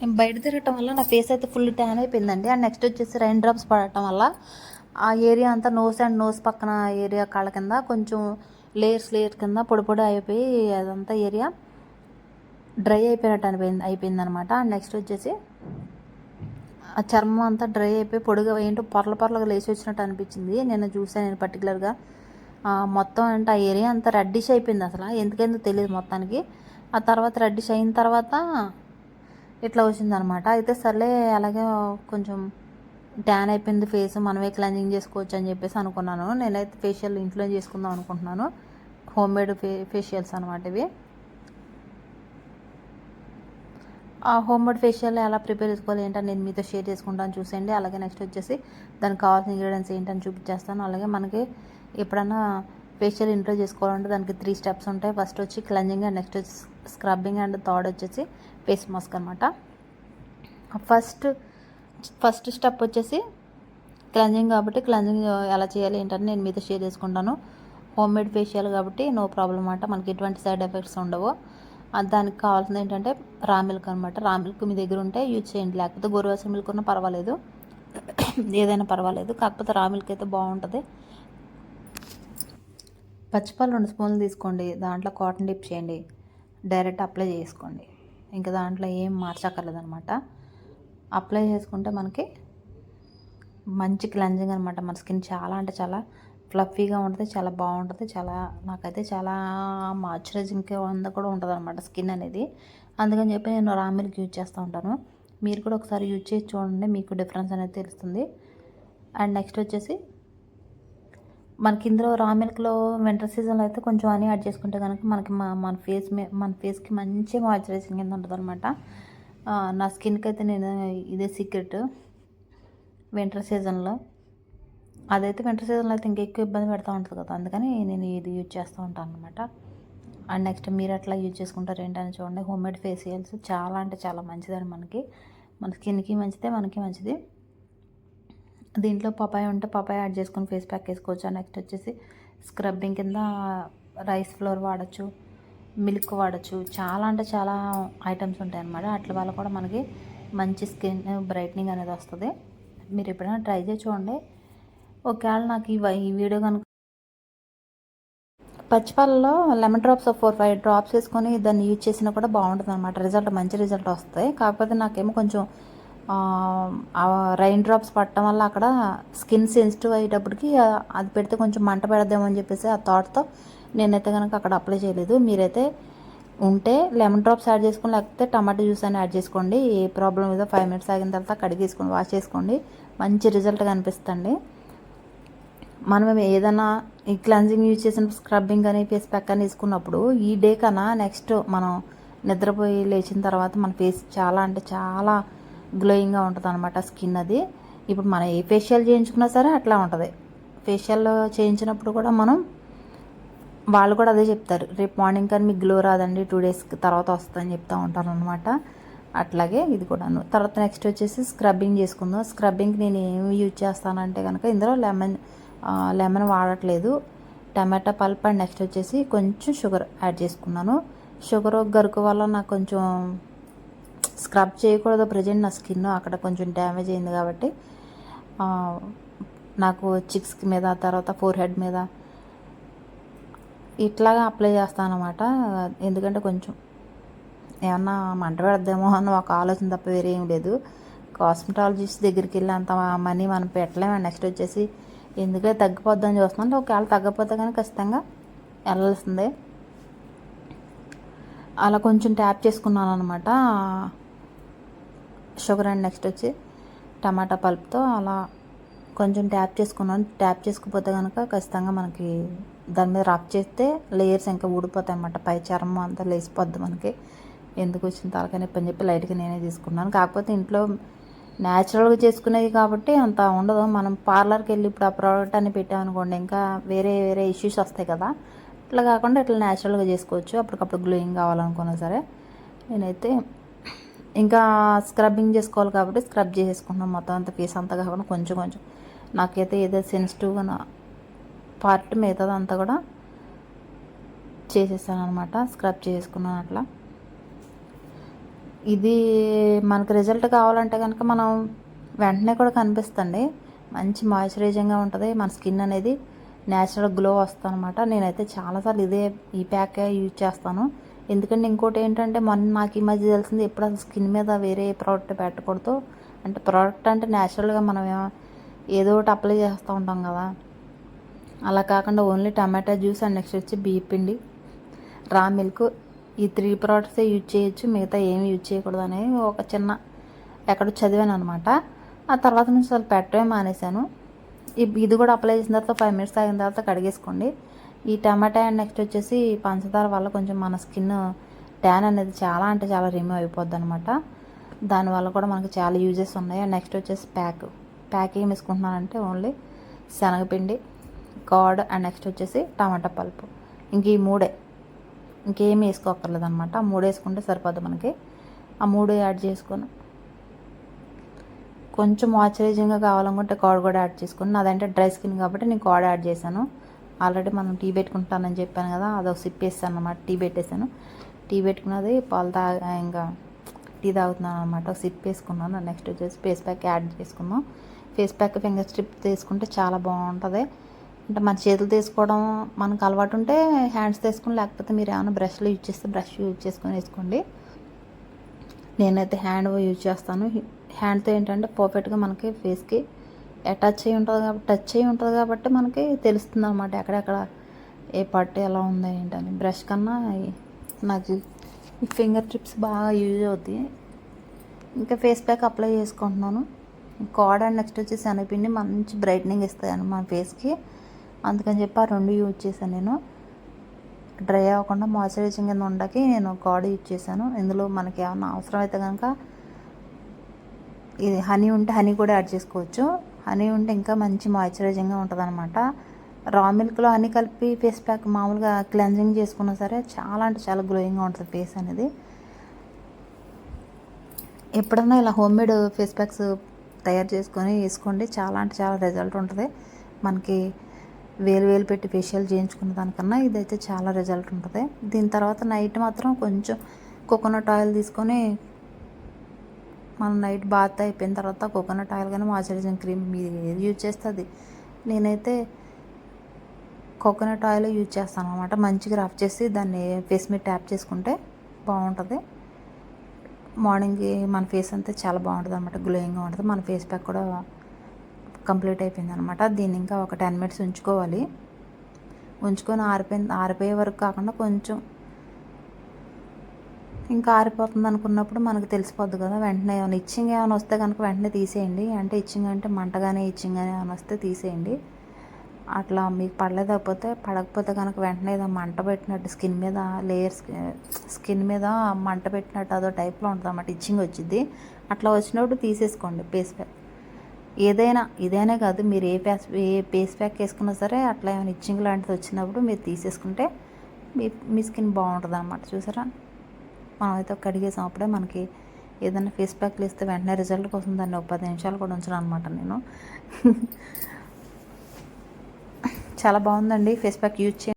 నేను బయట తిరగటం వల్ల నా ఫేస్ అయితే ఫుల్ ట్యాన్ అయిపోయిందండి. అండ్ నెక్స్ట్ వచ్చేసి రైన్ డ్రాప్స్ పడటం వల్ల ఆ ఏరియా అంతా నోస్ అండ్ నోస్ పక్కన ఏరియా కాళ్ళ కింద కొంచెం లేయర్స్ లేయర్ కింద పొడి పొడి అయిపోయి అదంతా ఏరియా డ్రై అయిపోయినట్టు అనిపోయింది అయిపోయింది అనమాట అండ్ నెక్స్ట్ వచ్చేసి ఆ చర్మం అంతా డ్రై అయిపోయి పొడిగా ఏంటో పొరల పొరలుగా లేచి వచ్చినట్టు అనిపించింది. నేను చూసాను నేను పర్టికులర్గా మొత్తం అంటే ఆ ఏరియా అంతా రెడ్డిష్ అయిపోయింది అసలు. ఎందుకందో తెలియదు మొత్తానికి. ఆ తర్వాత రెడ్డిష్ అయిన తర్వాత ఇట్లా వచ్చిందనమాట. అయితే సర్లే అలాగే కొంచెం ట్యాన్ అయిపోయింది ఫేస్ మనమే క్లెన్జింగ్ చేసుకోవచ్చు అని చెప్పేసి అనుకున్నాను. నేనైతే ఫేషియల్ ఇంట్లో చేసుకుందాం అనుకుంటున్నాను. హోమ్ మేడ్ ఫే ఫేషియల్స్ అనమాట ఇవి. ఆ హోమ్ మేడ్ ఫేషియల్ ఎలా ప్రిపేర్ చేసుకోవాలి ఏంటని నేను మీతో షేర్ చేసుకుంటాను చూసేయండి. అలాగే నెక్స్ట్ వచ్చేసి దానికి కావాల్సిన ఇంగ్రీడియంట్స్ ఏంటని చూపించేస్తాను. అలాగే మనకి ఎప్పుడన్నా ఫేషియల్ ఇంట్లో చేసుకోవాలంటే దానికి త్రీ స్టెప్స్ ఉంటాయి. ఫస్ట్ వచ్చి క్లెన్జింగ్ అండ్ నెక్స్ట్ వచ్చి స్క్రబ్బింగ్ అండ్ థర్డ్ వచ్చేసి ఫేస్ మాస్క్ అనమాట ఫస్ట్ ఫస్ట్ స్టెప్ వచ్చేసి క్లెన్జింగ్ కాబట్టి క్లెన్జింగ్ ఎలా చేయాలి ఏంటని నేను మీతో షేర్ చేసుకుంటాను. హోమ్ మేడ్ ఫేషియల్ కాబట్టి నో ప్రాబ్లం అనమాట మనకి ఎటువంటి సైడ్ ఎఫెక్ట్స్ ఉండవు. దానికి కావాల్సింది ఏంటంటే రా మిల్క్ అనమాట రా మిల్క్ మీ దగ్గర ఉంటే యూజ్ చేయండి. లేకపోతే గోరువాసన మిల్క్ ఉన్నా పర్వాలేదు. ఏదైనా పర్వాలేదు. కాకపోతే రా మిల్క్ అయితే బాగుంటుంది. పచ్చిపాలు రెండు స్పూన్లు తీసుకోండి. దాంట్లో కాటన్ డిప్ చేయండి. డైరెక్ట్ అప్లై చేసుకోండి. ఇంకా దాంట్లో ఏం మార్చక్కర్లేదు అనమాట అప్లై చేసుకుంటే మనకి మంచి క్లెన్జింగ్ అనమాట మన స్కిన్ చాలా అంటే చాలా ఫ్లఫీగా ఉంటుంది చాలా బాగుంటుంది చాలా నాకైతే చాలా మాయిశ్చరైజింగ్ అంతా కూడా ఉంటుంది అనమాట స్కిన్ అనేది. అందుకని చెప్పి నేను రా మిల్క్ యూజ్ చేస్తూ ఉంటాను. మీరు కూడా ఒకసారి యూజ్ చేసి చూడండి మీకు డిఫరెన్స్ అనేది తెలుస్తుంది. అండ్ నెక్స్ట్ వచ్చేసి మనకి ఇందులో రా మిల్క్లో వింటర్ సీజన్లో అయితే కొంచెం అని యాడ్ చేసుకుంటే కనుక మనకి మన ఫేస్ మన ఫేస్కి మంచి మాయిశ్చరైజింగ్ కింద ఉంటుంది అనమాట నా స్కిన్కి అయితే నేను ఇదే సీక్రెట్ వింటర్ సీజన్లో అదైతే వింటర్ సీజన్లో అయితే ఇంకా ఎక్కువ ఇబ్బంది పెడతా ఉంటుంది కదా అందుకని నేను ఇది యూజ్ చేస్తూ ఉంటాను అనమాట అండ్ నెక్స్ట్ మీరు అట్లా యూజ్ చేసుకుంటారు ఏంటని చూడండి. హోమ్ మేడ్ ఫేషియల్స్ చాలా అంటే చాలా మంచిదండి మనకి. మన స్కిన్కి మంచిదే మనకి మంచిది. దీంట్లో పపాయ ఉంటే పపాయ యాడ్ చేసుకొని ఫేస్ ప్యాక్ వేసుకోవచ్చు. నెక్స్ట్ వచ్చేసి స్క్రబ్బింగ్ కింద రైస్ ఫ్లోర్ వాడచ్చు మిల్క్ వాడచ్చు. చాలా అంటే చాలా ఐటమ్స్ ఉంటాయి అన్నమాట అట్ల వల్ల కూడా మనకి మంచి స్కిన్ బ్రైట్నింగ్ అనేది వస్తుంది. మీరు ఎప్పుడైనా ట్రై చేసి చూడండి. ఒకవేళ నాకు ఈ ఈ వీడియో కనుక పచ్చిపాలలో lemon drops four five drops వేసుకొని దాన్ని యూజ్ చేసినా కూడా బాగుంటుంది అనమాట రిజల్ట్ మంచి రిజల్ట్ వస్తాయి కాకపోతే నాకేమో కొంచెం రైన్ డ్రాప్స్ పట్టడం వల్ల అక్కడ స్కిన్ సెన్సిటివ్ అయ్యేటప్పటికి అది పెడితే కొంచెం మంట పెడదామని అని చెప్పేసి ఆ థాట్తో నేనైతే కనుక అక్కడ అప్లై చేయలేదు. మీరైతే ఉంటే లెమన్ డ్రాప్స్ యాడ్ చేసుకుని లేకపోతే టమాటో జ్యూస్ అని యాడ్ చేసుకోండి. ఏ ప్రాబ్లం ఏదో ఫైవ్ మినిట్స్ ఆగిన తర్వాత కడిగేసుకొని వాష్ చేసుకోండి. మంచి రిజల్ట్ కనిపిస్తుంది. మనం ఏదైనా ఈ క్లెన్జింగ్ యూజ్ చేసిన స్క్రబ్బింగ్ కానీ ఫేస్ ప్యాక్ అని వేసుకున్నప్పుడు ఈ డే కన్నా నెక్స్ట్ మనం నిద్రపోయి లేచిన తర్వాత మన ఫేస్ చాలా అంటే చాలా గ్లోయింగ్గా ఉంటుంది అనమాట స్కిన్ అది. ఇప్పుడు మనం ఏ ఫేషియల్ చేయించుకున్నా సరే అట్లా ఉంటుంది. ఫేషియల్ చేయించినప్పుడు కూడా మనం వాళ్ళు కూడా అదే చెప్తారు. రేపు మార్నింగ్ కానీ మీకు గ్లో రాదండి టూ డేస్ తర్వాత వస్తుందని చెప్తూ ఉంటారు అనమాట అట్లాగే ఇది కూడాను. తర్వాత నెక్స్ట్ వచ్చేసి స్క్రబ్బింగ్ చేసుకుందాం. స్క్రబ్బింగ్ నేను ఏమి యూజ్ చేస్తానంటే కనుక ఇందులో లెమన్ లెమన్ వాడట్లేదు. టమాటా పల్ప్ అండ్ నెక్స్ట్ వచ్చేసి కొంచెం షుగర్ యాడ్ చేసుకున్నాను. షుగర్ గరుకు వల్ల నాకు కొంచెం స్క్రబ్ చేయకూడదు ప్రజెంట్ నా స్కిన్ అక్కడ కొంచెం డ్యామేజ్ అయింది కాబట్టి నాకు చిక్స్ మీద తర్వాత ఫోర్ హెడ్ మీద ఇట్లాగా అప్లై చేస్తాను అనమాట ఎందుకంటే కొంచెం ఏమన్నా మంట పెడద్దేమో అన్న ఒక ఆలోచన తప్ప వేరే ఏం లేదు. కాస్మెటాలజిస్ట్ దగ్గరికి వెళ్ళి అంత మనీ మనం పెట్టలేము? నెక్స్ట్ వచ్చేసి ఎందుకంటే తగ్గిపోద్దని చూస్తున్నాం. ఒకవేళ తగ్గపోతే కానీ ఖచ్చితంగా వెళ్ళాల్సిందే. అలా కొంచెం ట్యాప్ చేసుకున్నాను అనమాట షుగర్ అండ్ నెక్స్ట్ వచ్చి టమాటా పల్ప్తో అలా కొంచెం ట్యాప్ చేసుకున్నాను ట్యాప్ చేసుకుపోతే కనుక ఖచ్చితంగా మనకి దాని మీద రబ్ చేస్తే లేయర్స్ ఇంకా ఊడిపోతాయి అన్నమాట. పై చర్మం అంతా లేచిపోద్ది మనకి. ఎందుకు వచ్చిన తలకాయ నొప్పి అని చెప్పి లైట్గా నేనే తీసుకున్నాను. కాకపోతే ఇంట్లో న్యాచురల్గా చేసుకునేది కాబట్టి అంత ఉండదు. మనం పార్లర్కి వెళ్ళి ఇప్పుడు ఆ ప్రోడక్ట్ అని పెట్టామనుకోండి ఇంకా వేరే వేరే ఇష్యూస్ వస్తాయి కదా. ఇట్లా కాకుండా ఇట్లా న్యాచురల్గా చేసుకోవచ్చు. అప్పటికప్పుడు గ్లోయింగ్ కావాలనుకున్నా సరే. నేనైతే ఇంకా స్క్రబ్బింగ్ చేసుకోవాలి కాబట్టి స్క్రబ్ చేసేసుకుంటున్నాం మొత్తం అంత ఫేస్ అంతా కాకుండా కొంచెం కొంచెం. నాకైతే ఏదో సెన్సిటివ్గా పార్ట్ మిగతాదంతా కూడా చేసేసాను అనమాట స్క్రబ్ చేసుకున్నాను అట్లా. ఇది మనకు రిజల్ట్ కావాలంటే కనుక మనం వెంటనే కూడా కనిపిస్తుంది. మంచి మాయిశ్చరైజింగ్గా ఉంటుంది. మన స్కిన్ అనేది న్యాచురల్ గ్లో వస్తుంది అనమాట నేనైతే చాలాసార్లు ఇదే ఈ ప్యాకే యూజ్ చేస్తాను. ఎందుకంటే ఇంకోటి ఏంటంటే మొన్న నాకు ఈ మధ్య తెలిసింది ఎప్పుడు అసలు స్కిన్ మీద వేరే ప్రోడక్ట్ పెట్టకూడదు. అంటే ప్రోడక్ట్ అంటే న్యాచురల్గా మనం ఏదో ఒకటి అప్లై చేస్తూ ఉంటాం కదా. అలా కాకుండా only tomato juice and next వచ్చి బియ్య పిండి రా మిల్క్ ఈ త్రీ ప్రోడక్ట్సే యూజ్ చేయొచ్చు మిగతా ఏమి యూజ్ చేయకూడదు అనేది ఒక చిన్న ఎక్కడో చదివాను అనమాట ఆ తర్వాత నుంచి అసలు పెట్టడమే మానేశాను. ఇది కూడా అప్లై చేసిన తర్వాత ఫైవ్ మినిట్స్ ఆగిన తర్వాత కడిగేసుకోండి. ఈ టమాటా అండ్ నెక్స్ట్ వచ్చేసి పంచదార వల్ల కొంచెం మన స్కిన్ ట్యాన్ అనేది చాలా అంటే చాలా రిమూవ్ అయిపోద్ది అనమాట దానివల్ల కూడా మనకి చాలా యూజెస్ ఉన్నాయి. అండ్ నెక్స్ట్ వచ్చేసి ప్యాక్. ప్యాక్ ఏం వేసుకుంటున్నానంటే ఓన్లీ శనగపిండి కార్డ్ అండ్ నెక్స్ట్ వచ్చేసి టమాటా పల్పు. ఇంక ఈ మూడే. ఇంకేం వేసుకోకర్లేదు అనమాట ఆ మూడు వేసుకుంటే సరిపోద్ది మనకి. ఆ మూడు యాడ్ చేసుకొని కొంచెం మాయిశ్చరైజింగ్గా కావాలనుకుంటే కార్డ్ కూడా యాడ్ చేసుకుని నాదంటే డ్రై స్కిన్ కాబట్టి నేను కార్డ్ యాడ్ చేశాను. ఆల్రెడీ మనం టీ పెట్టుకుంటానని చెప్పాను కదా అదొక సిప్ వేస్తాను అనమాట టీ పెట్టేశాను. టీ పెట్టుకున్నది పాలు తాగా ఇంకా టీ తాగుతున్నాను అనమాట ఒక సిప్ వేసుకున్నాను నెక్స్ట్ వచ్చేసి ఫేస్ ప్యాక్ యాడ్ చేసుకుందాం. ఫేస్ ప్యాక్ ఫింగర్ స్ట్రిప్ తీసుకుంటే చాలా బాగుంటుంది. అంటే మన చేతులు తీసుకోవడం మనకు అలవాటు ఉంటే హ్యాండ్స్ తీసుకుని లేకపోతే మీరు ఏమైనా బ్రష్లు యూజ్ చేస్తే బ్రష్ యూజ్ చేసుకొని వేసుకోండి. నేనైతే హ్యాండ్ యూజ్ చేస్తాను. హ్యాండ్తో ఏంటంటే పర్ఫెక్ట్గా మనకి ఫేస్కి అటాచ్ అయ్యి ఉంటుంది కాబట్టి టచ్ అయ్యి ఉంటుంది కాబట్టి మనకి తెలుస్తుంది అనమాట ఎక్కడెక్కడ ఏ పట్టు ఎలా ఉంది ఏంటని. బ్రష్ కన్నా నాకు ఈ ఫింగర్ ట్రిప్స్ బాగా యూజ్ అవుతాయి. ఇంకా ఫేస్ ప్యాక్ అప్లై చేసుకుంటున్నాను. కాడ్ అండ్ నెక్స్ట్ వచ్చి శనగపిండి మంచి బ్రైట్నింగ్ ఇస్తాయి మన ఫేస్కి అందుకని చెప్పి ఆ రెండు యూజ్ చేశాను నేను. డ్రై అవ్వకుండా మాయిశ్చరైజింగ్ కింద ఉండకి నేను కాడ్ యూజ్ చేశాను. ఇందులో మనకి ఏమన్నా అవసరం అయితే కనుక ఇది హనీ ఉంటే హనీ కూడా యాడ్ చేసుకోవచ్చు. హనీ ఉంటే ఇంకా మంచి మాయిశ్చరైజింగ్గా ఉంటుంది అనమాట రా మిల్క్లో అన్నీ కలిపి ఫేస్ ప్యాక్ మామూలుగా క్లెన్జింగ్ చేసుకున్నా సరే చాలా అంటే చాలా గ్లోయింగ్గా ఉంటుంది ఫేస్ అనేది. ఎప్పుడన్నా ఇలా హోమ్ మేడ్ ఫేస్ ప్యాక్స్ తయారు చేసుకొని వేసుకోండి. చాలా అంటే చాలా రిజల్ట్ ఉంటుంది. మనకి వేలు వేలు పెట్టి ఫేషియల్ చేయించుకున్న దానికన్నా ఇదైతే చాలా రిజల్ట్ ఉంటుంది. దీని తర్వాత నైట్ మాత్రం కొంచెం కోకోనట్ ఆయిల్ తీసుకొని మనం నైట్ బాత్ అయిపోయిన తర్వాత కోకోనట్ ఆయిల్ కానీ మాయిశ్చరైజింగ్ క్రీమ్ మీరు ఏది యూజ్ చేస్తుంది. నేనైతే కోకోనట్ ఆయిల్ యూజ్ చేస్తాను అనమాట మంచిగా రఫ్ చేసి దాన్ని ఫేస్ మీద ట్యాప్ చేసుకుంటే బాగుంటుంది. మార్నింగ్ మన ఫేస్ అంతా చాలా బాగుంటుంది అనమాట గ్లోయింగ్గా ఉంటుంది. మన ఫేస్ ప్యాక్ కూడా కంప్లీట్ అయిపోయింది అనమాట దీన్ని ఇంకా ఒక టెన్ మినిట్స్ ఉంచుకోవాలి. ఉంచుకొని ఆరిపోయిన ఆరిపోయే వరకు కాకుండా కొంచెం ఇంకా ఆరిపోతుంది అనుకున్నప్పుడు మనకు తెలిసిపోద్ది కదా వెంటనే ఏమైనా ఇచ్చింగ్ ఏమైనా వస్తే కనుక వెంటనే తీసేయండి. అంటే ఇచ్చింగ్ అంటే మంటగానే ఇచ్చింగ్ అని ఏమైనా వస్తే తీసేయండి. అట్లా మీకు పడలేకపోతే పడకపోతే కనుక వెంటనే ఏదో మంట పెట్టినట్టు స్కిన్ మీద లేయర్స్ స్కిన్ మీద మంట పెట్టినట్టు అదో టైప్లో ఉంటుంది అన్నమాట ఇచ్చింగ్ వచ్చింది అట్లా వచ్చినప్పుడు తీసేసుకోండి ఫేస్ ప్యాక్ ఏదైనా ఇదైనా కాదు మీరు ఏ ప్యాస్ ఏ ఫేస్ ప్యాక్ వేసుకున్నా సరే అట్లా ఏమైనా ఇచ్చింగ్ లాంటిది వచ్చినప్పుడు మీరు తీసేసుకుంటే మీ మీ స్కిన్ బాగుంటుంది అన్నమాట చూసారా? మనం అయితే కడిగేసాం అప్పుడే మనకి ఏదైనా ఫేస్ ప్యాక్లు ఇస్తే వెంటనే రిజల్ట్ కోసం దాన్ని ఒక పది నిమిషాలు కూడా ఉంచను అనమాట నేను. చాలా బాగుందండి ఫేస్ ప్యాక్ యూజ్ చేయండి.